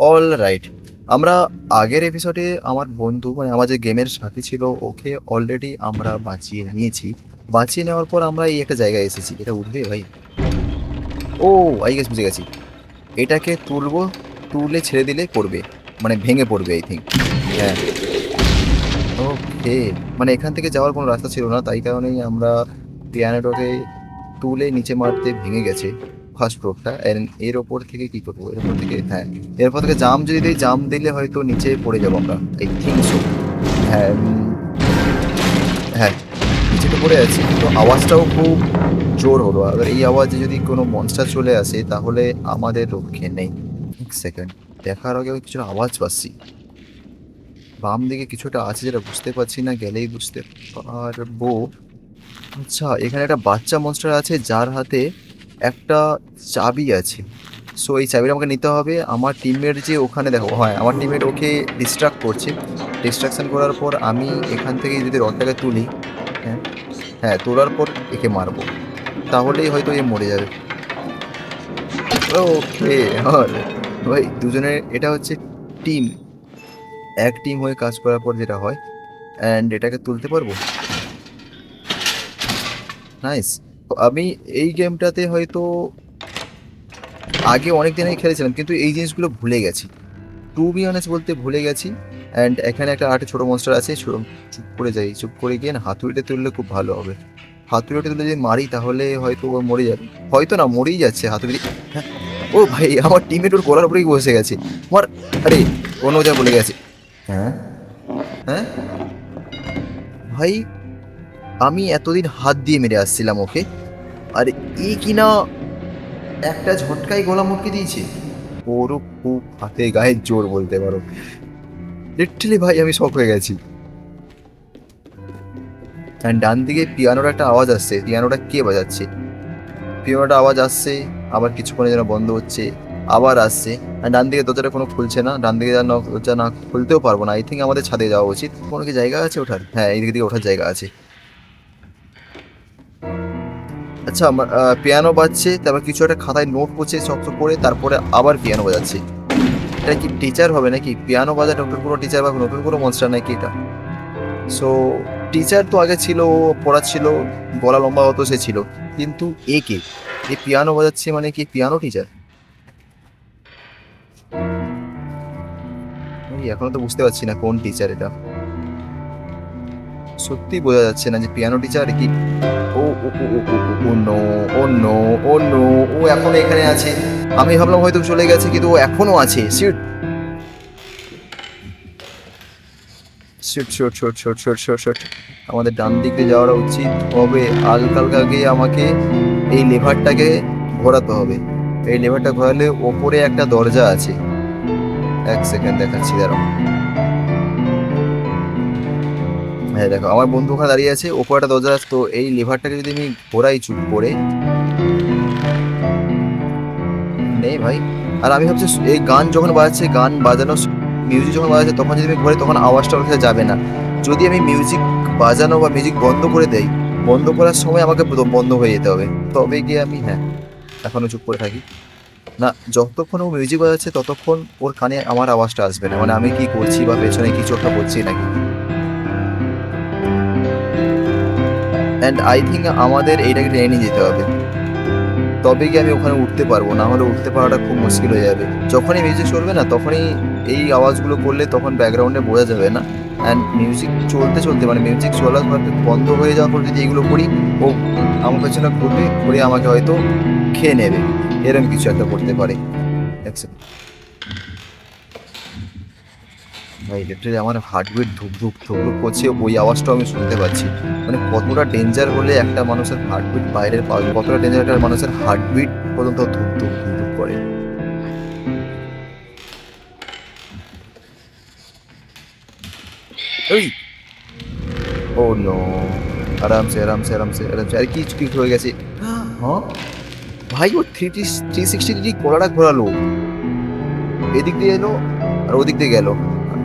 All right আমরা আগের এপিসোডে আমার বন্ধু মানে আমার যে গেমের সাথী ছিল, ওকে অলরেডি আমরা বাঁচিয়ে নিয়েছি। বাঁচিয়ে নেওয়ার পর আমরা এই একটা জায়গায় এসেছি। এটা উঠবে ভাই? ও আই গেছ বুঝে গেছি। এটাকে তুলবো, তুলে ছেড়ে দিলে পড়বে। মানে ভেঙে পড়বে আই থিঙ্ক হ্যাঁ। ওকে মানে এখান থেকে যাওয়ার কোনো রাস্তা ছিল না, তাই কারণেই আমরা পিয়ানোটাকে তুলে নিচে মারতে ভেঙে গেছে। ফার্স্ট ফ্লোরটা এর ওপর থেকে কি করব? এর ওপর থেকে হ্যাঁ। এরপর থেকে জাম যদি দিই, জাম দিলে হয়তো নিচে পড়ে যাব আমরা। আই থিঙ্ক সো হ্যাঁ হ্যাঁ নিচে তো পড়ে আছি, কিন্তু আওয়াজটাও খুব জোর হলো। আর এই আওয়াজে যদি কোনো মনস্টার চলে আসে, তাহলে আমাদের রক্ষে নেই। এক সেকেন্ড দেখার আগে কিছু আওয়াজ পাচ্ছি। বাম দিকে কিছুটা আছে যেটা বুঝতে পারছি না, গেলেই বুঝতে পারব। আচ্ছা এখানে একটা বাচ্চা মনস্টার আছে, যার হাতে একটা চাবি আছে। সো এই চাবিটা আমাকে নিতে হবে। আমার টিমমেট যে ওখানে দেখো, হয়, আমার টিমমেট ওকে ডিস্ট্রাক্ট করছে। ডিস্ট্রাকশন করার পর আমি এখান থেকে যদি রডটাকে তুলি হ্যাঁ হ্যাঁ তোলার পর একে মারবো। তাহলেই হয়তো এ মরে যাবে। ওকে ভাই দুজনের, এটা হচ্ছে টিম এক টিম হয়ে কাজ করার পর যেটা হয় অ্যান্ড এটাকে তুলতে পারব? নাইস আমি এই গেমটাতে হয়তো আগে অনেক দিন খেলেছিলাম, কিন্তু এই জিনিসগুলো ভুলে গেছি। টু বি অনেস্ট বলতে ভুলে গেছি অ্যান্ড এখানে একটা আরেকটা ছোটো মনস্টার আছে চুপ করে যাই, চুপ করে গিয়ে না হাতুড়িটা তুললে খুব ভালো হবে। হাতুড়িটা তুলে যদি মারি, তাহলে হয়তো ও মরে যাবে। হয়তো না, মরেই যাচ্ছে হাতুড়ি। হ্যাঁ ও ভাই, আমার টিমের ওর গলার উপরেই বসে গেছে। আমার আরে অন্য যা বলে গেছে। হ্যাঁ? হ্যাঁ? ভাই, আমি এতদিন হাত দিয়ে মেরে আসছিলাম ওকে। আর এই কিনা? একটা ঝটকায় গলা মুটকে দিয়েছে। ওরও খুব হাতে গায়ে জোর বলতে পারো। লিটারালি ভাই, আমি শখ হয়ে গেছি। ডান দিকে পিয়ানোর একটা আওয়াজ আসছে। পিয়ানোটা কে বাজাচ্ছে? পিয়ানোটা আওয়াজ আসছে, আবার কিছুক্ষণের জন্য বন্ধ হচ্ছে, আবার আসছে। আর ডান দিকে দরজাটা কোনো খুলছে না। ডান দিকে দরজা না খুলতেও পারব না। আই থিঙ্ক আমাদের ছাদে যাওয়া উচিত। কোনো কি জায়গা আছে ওঠার? হ্যাঁ এই দিকে ওঠার জায়গা আছে। আচ্ছা আমার পিয়ানো বাজছে, তারপর কিছু একটা খাতায় নোট করছে শক্ত করে, তারপরে আবার পিয়ানো বাজাচ্ছে। এটা কি টিচার হবে নাকি? পিয়ানো বাজা নতুন কোনো টিচার বা নতুন কোনো মনস্টার নাকি এটা? সো টিচার তো আগে ছিল পড়াচ্ছিল, গলা লম্বা হতো, সে ছিল। কিন্তু এ কে? এ পিয়ানো বাজাচ্ছে মানে কি পিয়ানো টিচার এখনও তো বুঝতে পারছি না কোন টিচার এটা। সত্যি বোঝা যাচ্ছে না যে পিয়ানো টিচার কি? Oh no oh no oh no ও এখনও এখানে আছে। আমি ভাবলাম হয়তো চলে গেছে, কিন্তু ও এখনও আছে। Shit shit shot shot shot shot shot আমাদের ডান দিক দিয়ে যাওয়া উচিত হবে। হালকা কালকে আমাকে এই লেভারটাকে ঘোরাতে হবে। এই লেভারটা ঘোরালে ওপরে একটা দরজা আছে। এক সেকেন্ড দেখাচ্ছি, দাঁড়াও। হ্যাঁ দেখো, আমার বন্ধু ওখানে দাঁড়িয়ে আছে, ওপরে একটা দরজা তো এই লিভারটাকে যদি আমি ঘোরাই চুপ করে নেই ভাই। আর আমি ভাবছি এই গান যখন বাজাচ্ছে গান বাজানো মিউজিক যখন বাজাচ্ছে তখন যদি আমি ঘোরাই তখন আওয়াজটা ওর যাবে না। যদি আমি মিউজিক বাজানো বা মিউজিক বন্ধ করে দেই, বন্ধ করার সময় আমাকে বন্ধ হয়ে যেতে হবে। তবে গিয়ে আমি হ্যাঁ এখনও চুপ করে থাকি। না, যতক্ষণ ও মিউজিক বাজাচ্ছে, ততক্ষণ ওর কানে আমার আওয়াজটা আসবে না। মানে আমি কি করছি বা পেছনে কিছু একটা করছি নাকি? অ্যান্ড আই থিঙ্ক আমাদের এইটাকে টেনে নিয়ে যেতে হবে। তবে কি আমি ওখানে উঠতে পারব? না হলে উঠতে পারাটা খুব মুশকিল হয়ে যাবে। যখনই মিউজিক চলবে না, তখনই এই আওয়াজগুলো করলে তখন ব্যাকগ্রাউন্ডে বোঝা যাবে না। অ্যান্ড মিউজিক চলতে চলতে মানে মিউজিক চলার পর বন্ধ হয়ে যাওয়ার পর যদি এইগুলো করি, ও, আমার পেছনে ঘুরবে, ঘুরে আমাকে হয়তো খেয়ে নেবে। এরকম কিছু একটা করতে পারে। এক second। ভাই লিটারালি আমার হার্টবিট ধুক ধুক ধুক ধুক করছে, ওই আওয়াজটাও আমি শুনতে পাচ্ছি। মানে কতটা ডেঞ্জার হলে একটা মানুষের হার্টবিট বাইরের কতটা ডেঞ্জার একটা মানুষের হার্টবিট পর্যন্ত ধুক ধুক ধুক ধুক করে। ওই ও নো আরামসে আরামসে আরামসে আরামসে। আর কি কি হয়ে গেছে? হ্যাঁ? ভাই, ও থ্রি থ্রি সিক্সটি ডিগ্রি কোলাটা ঘোরালো। এদিক দিয়ে এলো, আর ওদিক দিয়ে গেল।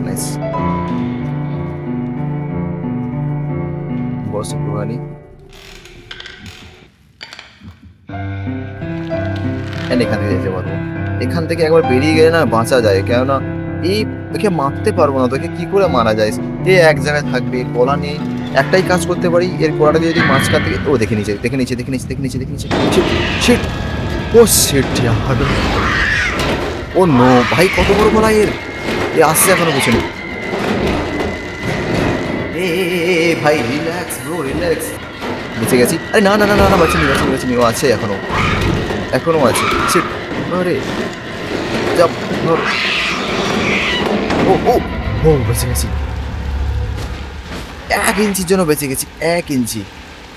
নাইস বস একটুখানি এখান থেকে যেতে পারব। এখান থেকে একবার বেরিয়ে গেলে না বাঁচা যায়, কেননা এই তোকে মারতে পারব না, তোকে কি করে মারা যায়? এ এক জায়গায় থাকবে গলা নেই, একটাই কাজ করতে পারি, এর গলাটাকে যদি মাঝখান থেকে ও, দেখে নিচে দেখে নিচে দেখে নিচে দেখে নিচে দেখে নিচে। Shit oh shit oh, no, ভাই, কত বড় গলা এর? এ, আসছে এখনও পিছনে। এ, ভাই রিল্যাক্স ব্রো রিল্যাক্স বেঁচে গেছি। আরে না না না না না, বাঁচিনি বাঁচিনি বাঁচিনি, ও আছে এখনও। এখনও আছে। শিট আরে যা ধর। ও ও ও, বেঁচে গেছি। এক ইঞ্চির জন্য বেঁচে গেছি, এক ইঞ্চি।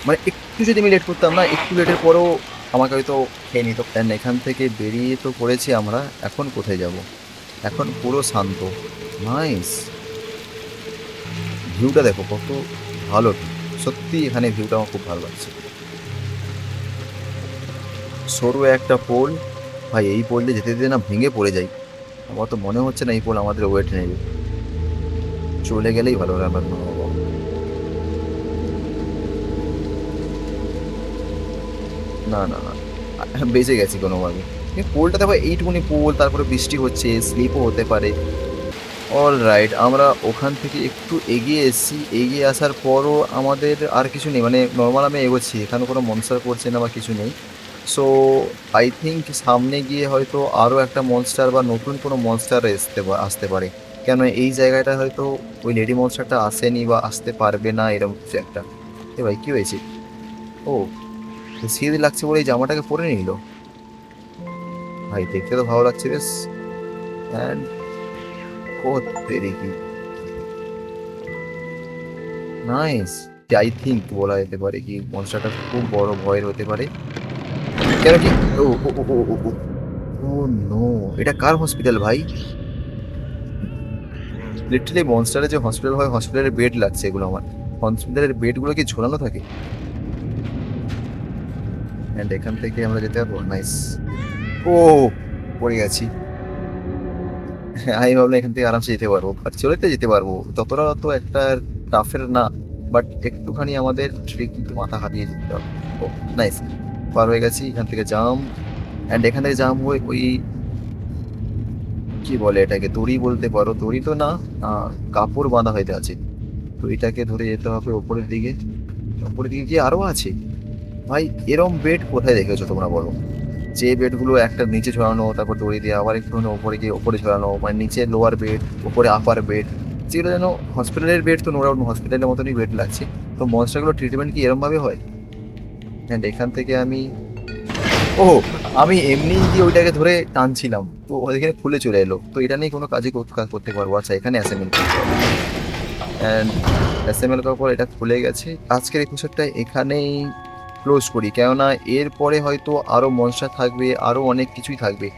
মানে একটু যদি আমি লেট করতাম না, একটু লেটের পরেও আমাকে হয়তো খেয়ে নিত। এখান থেকে বেরিয়ে তো পড়েছি আমরা, এখন কোথায় যাব? এখন পুরো শান্ত। নাইস ভিউটা দেখো, কত ভালো সত্যি এখানে ভিউটা আমার খুব ভালো লাগছে। সরু একটা পোল ভাই, এই পোলটা যেতে যেতে না ভেঙে পড়ে যাই আমার তো মনে হচ্ছে না এই পোল আমাদের ওয়েট নেবে। চলে গেলেই ভালো হবে আমার মনে হব না না না। বেঁচে গেছি কোনোভাবে এই পোলটা দেখো, এইটুকুনি পোল তারপরে বৃষ্টি হচ্ছে স্লিপও হতে পারে। অল রাইট আমরা ওখান থেকে একটু এগিয়ে এসেছি। এগিয়ে আসার পরও আমাদের আর কিছু নেই মানে নর্মাল আমি এগোচ্ছি, এখানে কোনো মনস্টার পড়ছে না বা কিছু নেই। সো আই থিঙ্ক সামনে গিয়ে হয়তো আরও একটা মনস্টার বা নতুন কোনো মনস্টার আসতে আসতে পারে। কেন এই জায়গাটা হয়তো ওই লেডি মনস্টারটা আসেনি বা আসতে পারবে না এরকম কিছু একটা। এ ভাই, কী হয়েছে? ও শীত লাগছে বলে এই জামাটাকে পরে নিল ভাই, দেখতে তো ভালো লাগছে বেশ। অ্যান্ড ও তেরিকি নাইস আই থিঙ্ক বলা যেতে পারে কি মনস্টারটা খুব বড় ভয়ের হতে পারে। কেন কি? ও ও ও ও ও নো এটা কার হসপিটাল ভাই? লিটারালি মনস্টারে যে হসপিটাল হয় হসপিটালের বেড লাগছে এগুলো আমার। হসপিটালের বেডগুলো কি ঝোলানো থাকে? অ্যান্ড এখান থেকে আমরা যেতে পারব? নাইস ও, পড়ে গেছি। আমি ভাবলাম এখান থেকে আরামসে যেতে পারব আর চলে তো যেতে পারব। ততটা তো একটা টাফের না বাট একটুখানি আমাদের কিন্তু মাথা হারিয়ে যেতে হবে। ও নাইস পার হয়ে গেছি, এখান থেকে জাম অ্যান্ড এখান থেকে জাম হয়ে ওই কি বলে এটাকে, দড়ি বলতে পারো। দড়ি তো না কাপড় বাঁধা হইতে আছে। তো এটাকে ধরে যেতে হবে ওপরের দিকে। ওপরের দিকে গিয়ে আরও আছে? ভাই, এরম বেড কোথায় দেখেছ তোমরা বলো? যে বেডগুলো একটা নিচে ছড়ানো তারপর দড়ি দিয়ে আবার একটু ওপরে গিয়ে ওপরে ছড়ানো মানে নিচে লোয়ার বেড ওপরে আপার বেড যেগুলো যেন হসপিটালের বেড তো নোরা হসপিটালের মতনই বেড লাগছে। তো মনস্টারগুলো ট্রিটমেন্ট কি এরমভাবে হয়? অ্যান্ড এখান থেকে আমি ও আমি এমনি গিয়ে ওইটাকে ধরে টানছিলাম, তো ওইখানে খুলে চলে এলো। তো এটা নিয়ে কোনো কাজই কাজ করতে পারব আচ্ছা এখানে অ্যাসাইনমেন্ট অ্যান্ড অ্যাসাইনমেন্ট করার পর এটা খুলে গেছে। আজকের এপিসোডটা এখানেই ক্লোজ করি। কেননা এরপরে হয়তো আরও মনস্টার থাকবে আরও অনেক কিছুই থাকবে।